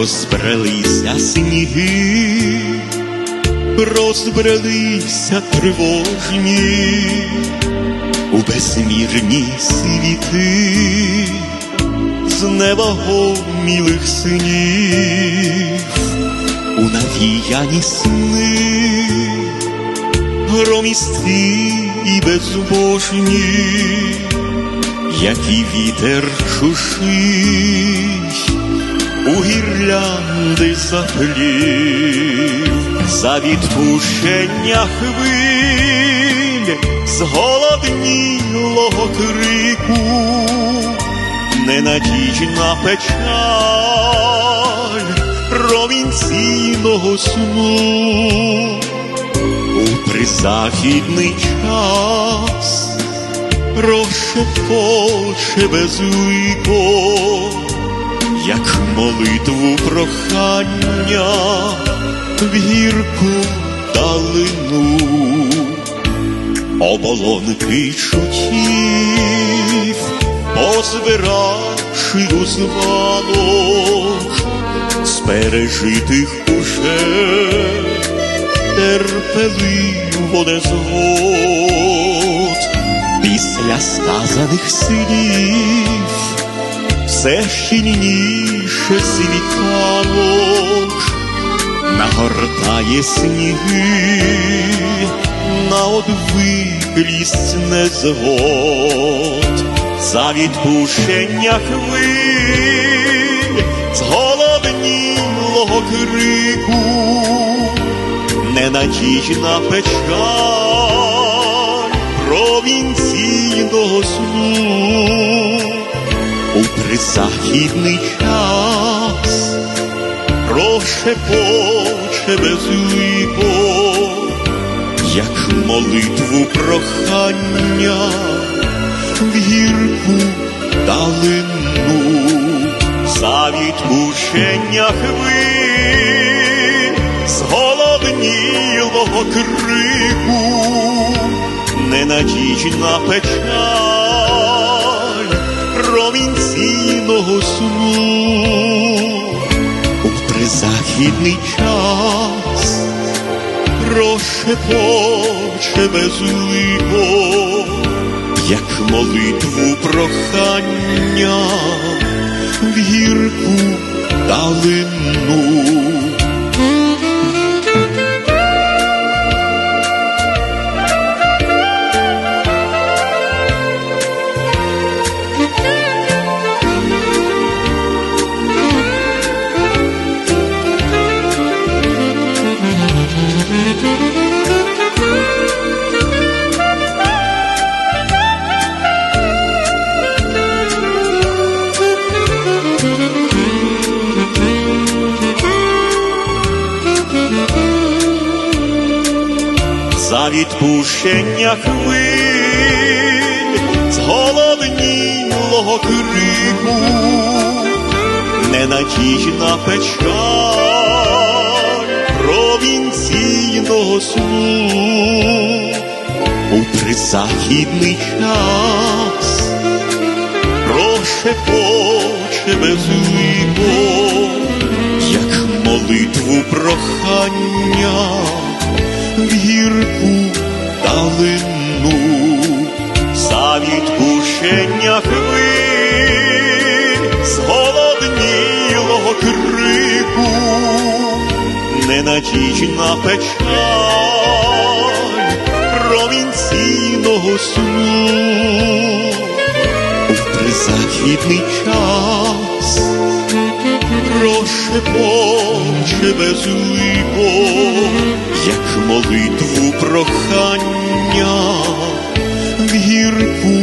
Розбрелися сніги, розбрелися тривожні. У безмірні світи з невагомілих снів, у навіяні сни, громісті і безбожні, як вітер чужий у гірлянди заплів, за відпущення хвиль зголоднілого крику, ненадійна печаль провінційного сну. У призахідний час розшепоче безлико як молитву прохання в гірку далину, оболонки чутів, позбиравши у званок з пережитих уже терпеливо не після сказаних слів все щільніше світанок нагортає сніги, на одвиклість незгод, за відпущення хвиль зголоднілого крику, ненадійна печаль. Провінційного сну у призахідний час розшепоче безлико, як молитву прохання в гірку далину. За відпущення хвиль зголоднілого крику, ненадійна печаль провінційного сну у призахідний час прошепоче безлико, як молитву прохання в гірку далину. За відпущення хвиль зголоднілого крику, ненадійна печаль провінційного сну у призахідний час розшепоче безлико, як молитву прохання в гірку далину за відпущення ненадійна печаль провінційного сну у призахідний час розшепоче безлико, як молитву прохання в гірку.